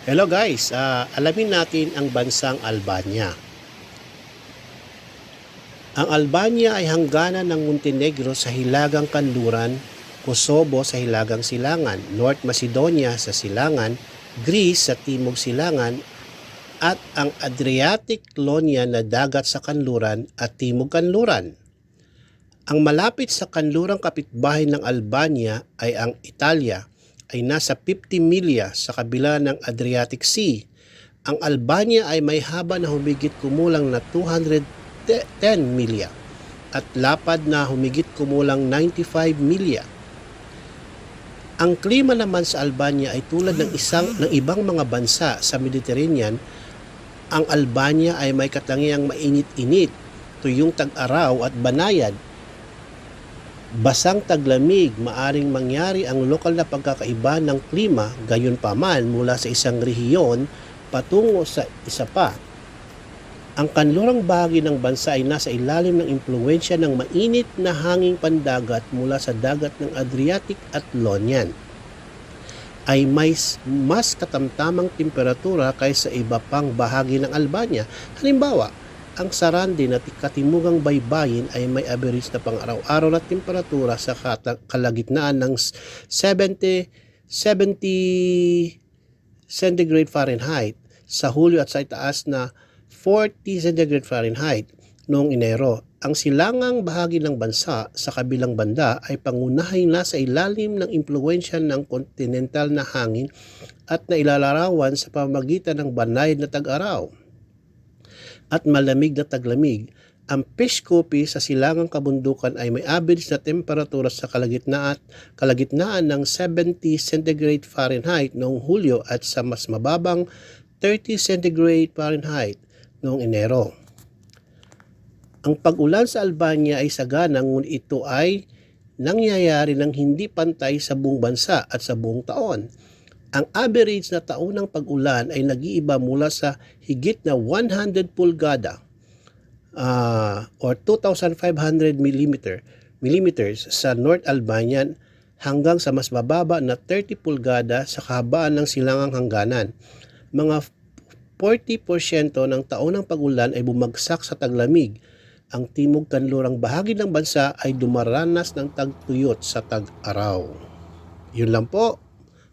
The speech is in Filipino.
Hello guys, Ah, alamin natin ang bansang Albania. Ang Albania ay hangganan ng Montenegro sa hilagang kanluran, Kosovo sa hilagang silangan, North Macedonia sa silangan, Greece sa timog silangan, at ang Adriatic Lonia na dagat sa kanluran at timog kanluran. Ang malapit sa kanlurang kapitbahay ng Albania ay ang Italia ay nasa 50 milya sa kabila ng Adriatic Sea. Ang Albania ay may haba na humigit kumulang na 210 milya at lapad na humigit kumulang 95 milya. Ang klima naman sa Albania ay tulad ng isang ng ibang mga bansa sa Mediterranean. Ang Albania ay may katangiang mainit-init, tuyong tag-araw at banayad basang taglamig, maaring mangyari ang lokal na pagkakaiba ng klima gayon pa man mula sa isang rehiyon patungo sa isa pa. Ang kanlurang bahagi ng bansa ay nasa ilalim ng impluensya ng mainit na hanging pandagat mula sa dagat ng Adriatic at Ionian ay may mas katamtamang temperatura kaysa iba pang bahagi ng Albania. Halimbawa, ang Sarandi na katimugang baybayin ay may average na pang-araw-araw na temperatura sa kalagitnaan ng s- 70 70 centigrade Fahrenheit sa Hulyo at sa itaas na 40 centigrade Fahrenheit noong Enero. Ang silangang bahagi ng bansa sa kabilang banda ay pangunahing nasa ilalim ng impluensya ng kontinental na hangin at nailalarawan sa pamagitan ng banayad na tag-araw at malamig na taglamig. Ang Peshkopi sa silangang kabundukan ay may average na temperatura sa kalagitnaan, kalagitnaan ng 70 centigrade Fahrenheit noong Hulyo at sa mas mababang 30 centigrade Fahrenheit noong Enero. Ang pag-ulan sa Albania ay sagana ngunit ito ay nangyayari ng hindi pantay sa buong bansa at sa buong taon. Ang average na taunang pag-ulan ay nag-iiba mula sa higit na 100 pulgada ah, or 2,500 millimeter, millimeters sa North Albanian hanggang sa mas mababa na 30 pulgada sa kahabaan ng silangang hangganan. Mga 40% ng taunang pag-ulan ay bumagsak sa taglamig. Ang timog kanlurang bahagi ng bansa ay dumaranas ng tagtuyot sa tag-araw. Yun lang po.